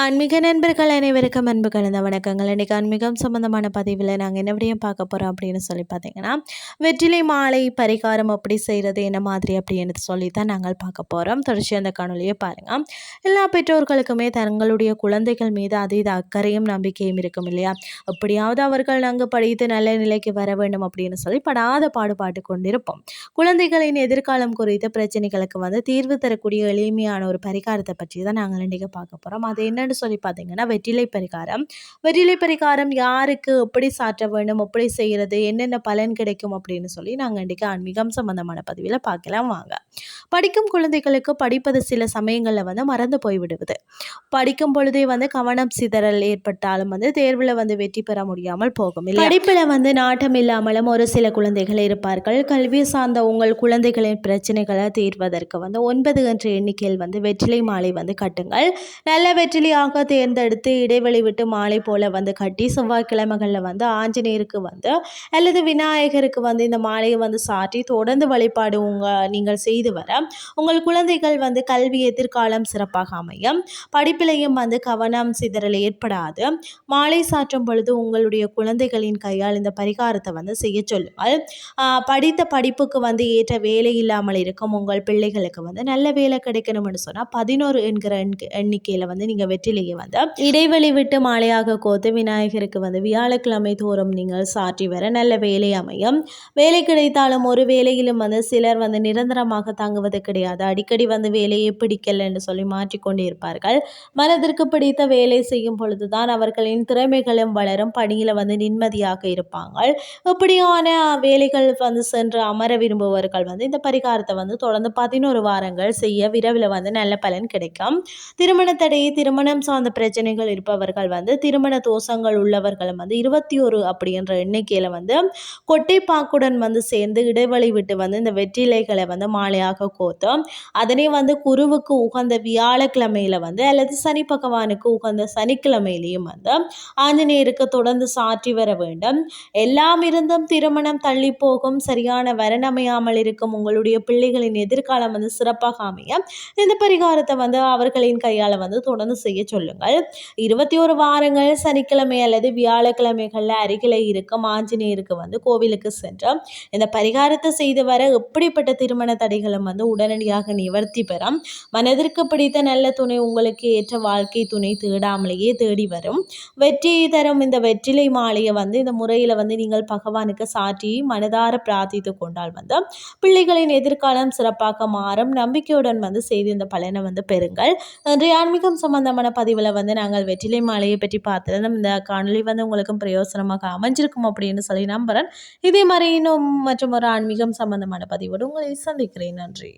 ஆன்மீக நண்பர்கள் அனைவருக்கும் அன்பு கலந்த வணக்கங்கள். இன்றைக்கி ஆன்மீகம் சம்மந்தமான பதிவில் நாங்கள் என்ன விடையும் பார்க்க போகிறோம் அப்படின்னு சொல்லி பார்த்தீங்கன்னா வெற்றிலை மாலை பரிகாரம் அப்படி செய்கிறது என்ன மாதிரி அப்படின்னு சொல்லி தான் நாங்கள் பார்க்க போகிறோம் தொடர்ச்சி அந்த காணொலியை பாருங்கள் எல்லா பெற்றோர்களுக்குமே தங்களுடைய குழந்தைகள் மீது அதீத அக்கறையும் நம்பிக்கையும் இருக்கும் இல்லையா? எப்படியாவது அவர்கள் நாங்கள் படித்து நல்ல நிலைக்கு வர வேண்டும் அப்படின்னு சொல்லி படாத பாடுபாட்டு கொண்டிருப்போம். குழந்தைகளின் எதிர்காலம் குறித்த பிரச்சனைகளுக்கு வந்து தீர்வு தரக்கூடிய எளிமையான ஒரு பரிகாரத்தை பற்றி தான் நாங்கள் இன்றைக்கி பார்க்க போகிறோம் அது என்ன என்னன்னு சொல்லி பார்த்தீங்கன்னா வெற்றிலை பரிகாரம். வெற்றிலை பரிகாரம் யாருக்கு எப்படி சாற்ற வேண்டும் எப்படி செய்கிறது என்னென்ன பலன் கிடைக்கும் அப்படின்னு சொல்லி நாங்கள் இன்றைக்கி ஆன்மீகம் சம்பந்தமான பதிவில் பார்க்கலாம் வாங்க. படிக்கும் குழந்தைகளுக்கு படிப்பது சில சமயங்களில் வந்து மறந்து போய்விடுவது படிக்கும் பொழுதே வந்து கவனம் சிதறல் ஏற்பட்டாலும் வந்து தேர்வில் வந்து வெற்றி பெற முடியாமல் போகும் படிப்பில் வந்து நாட்டம் இல்லாமலும் ஒரு சில குழந்தைகள் இருப்பார்கள். கல்வி சார்ந்த உங்கள் குழந்தைகளின் பிரச்சனைகளை தீர்வதற்கு வந்து ஒன்பது என்ற எண்ணிக்கையில் வந்து வெற்றிலை மாலை வந்து கட்டுங்கள். நல்ல வெற்றிலை முறையாக தேர்ந்தெடுத்து இடைவெளி விட்டு மாலை போல் வந்து கட்டி செவ்வாய்க்கிழமைகளில் வந்து ஆஞ்சநேயருக்கு வந்து அல்லது விநாயகருக்கு வந்து இந்த மாலையை வந்து சாற்றி தொடர்ந்து வழிபாடு உங்கள் நீங்கள் செய்து வர உங்கள் குழந்தைகள் வந்து கல்வி எதிர்காலம் சிறப்பாக அமையும். படிப்பிலையும் வந்து கவனம் சிதறல் ஏற்படாது. மாலை சாற்றும் பொழுது உங்களுடைய குழந்தைகளின் கையால் இந்த பரிகாரத்தை வந்து செய்ய சொல்லுங்கள். படித்த படிப்புக்கு வந்து ஏற்ற வேலை இல்லாமல் இருக்கும் உங்கள் பிள்ளைகளுக்கு வந்து நல்ல வேலை கிடைக்கணும்னு சொன்னால் பதினோரு என்கிற எண்ணிக்கையில் வந்து நீங்கள் வெற்றிலையை வந்து இடைவெளி விட்டு மாலையாக கோத்து விநாயகருக்கு வந்து வியாழக்கிழமை தோறும் நீங்கள் சாற்றி வர நல்ல வேலை அமையும். வேலை கிடைத்தாலும் ஒரு வேலையிலும் வந்து சிலர் வந்து நிரந்தரமாக தங்குவது கிடையாது. அடிக்கடி வந்து வேலையை பிடிக்கல என்று சொல்லி மாற்றிக்கொண்டே இருப்பார்கள். மனதிற்கு பிடித்த வேலை செய்யும் பொழுதுதான் அவர்களின் திறமைகளும் வளரும். பணியில் வந்து நிம்மதியாக இருப்பாங்க. இப்படியான வேலைகள் வந்து சென்று அமர விரும்புபவர்கள் வந்து இந்த பரிகாரத்தை வந்து தொடர்ந்து பதினோரு வாரங்கள் செய்ய விரைவில் வந்து நல்ல பலன் கிடைக்கும். திருமண தடையை திருமண திருமணம் சார்ந்த பிரச்சனைகள் இருப்பவர்கள் வந்து திருமண தோஷங்கள் உள்ளவர்களும் வந்து இருபத்தி ஒரு அப்படின்ற எண்ணிக்கையில் வந்து கொட்டைப்பாக்குடன் வந்து சேர்ந்து இடைவெளி விட்டு வந்து இந்த வெற்றிலைகளை வந்து மாலையாக கோத்தோம் அதனை வந்து குருவுக்கு உகந்த வியாழக்கிழமையில வந்து அல்லது சனி பகவானுக்கு உகந்த சனிக்கிழமையிலையும் வந்து ஆஞ்சநேயருக்கு தொடர்ந்து சாற்றி வர வேண்டும். எல்லாம் இருந்தும் திருமணம் தள்ளி போகும் சரியான வரணமையாமல் இருக்கும் உங்களுடைய பிள்ளைகளின் எதிர்காலம் வந்து சிறப்பாக அமைய இந்த பரிகாரத்தை வந்து அவர்களின் கையால் வந்து தொடர்ந்து செய்ய சொல்லுங்கள். இருபத்தி ஒரு வாரங்கள் சனிக்கிழமை அல்லது வியாழக்கிழமைகளில் அருகில் இருக்கும் ஆஞ்சநேயருக்கு வந்து கோவிலுக்கு சென்று இந்த பரிகாரத்தை செய்து வர எப்படிப்பட்ட திருமண தடைகளும் வந்து உடனடியாக நிவர்த்தி பெறும். மனதிற்கு பிடித்த நல்ல துணை உங்களுக்கு ஏற்ற வாழ்க்கை துணை தேடாமலேயே தேடி வரும். வெற்றியை தரும் இந்த வெற்றிலை மாலையை வந்து இந்த முறையில் வந்து நீங்கள் பகவானுக்கு சாற்றி மனதார பிரார்த்தித்து கொண்டால் வந்து பிள்ளைகளின் எதிர்காலம் சிறப்பாக மாறும். நம்பிக்கையுடன் வந்து செய்து இந்த பலனை வந்து பெறுங்கள். இன்றைய ஆன்மீகம் சம்பந்தமான பதிவில் வந்து நாங்கள் வெற்றிலை மாலையை பற்றி பார்த்துருந்தோம் இந்த காணொலி வந்து உங்களுக்கும் பிரயோசனமாக அமைஞ்சிருக்கும் அப்படின்னு சொல்லி நம்புகிறேன் இதே மாதிரி இன்னும் மற்றும் ஒரு ஆன்மீகம் சம்பந்தமான பதிவோடு உங்களை சந்திக்கிறேன். நன்றி.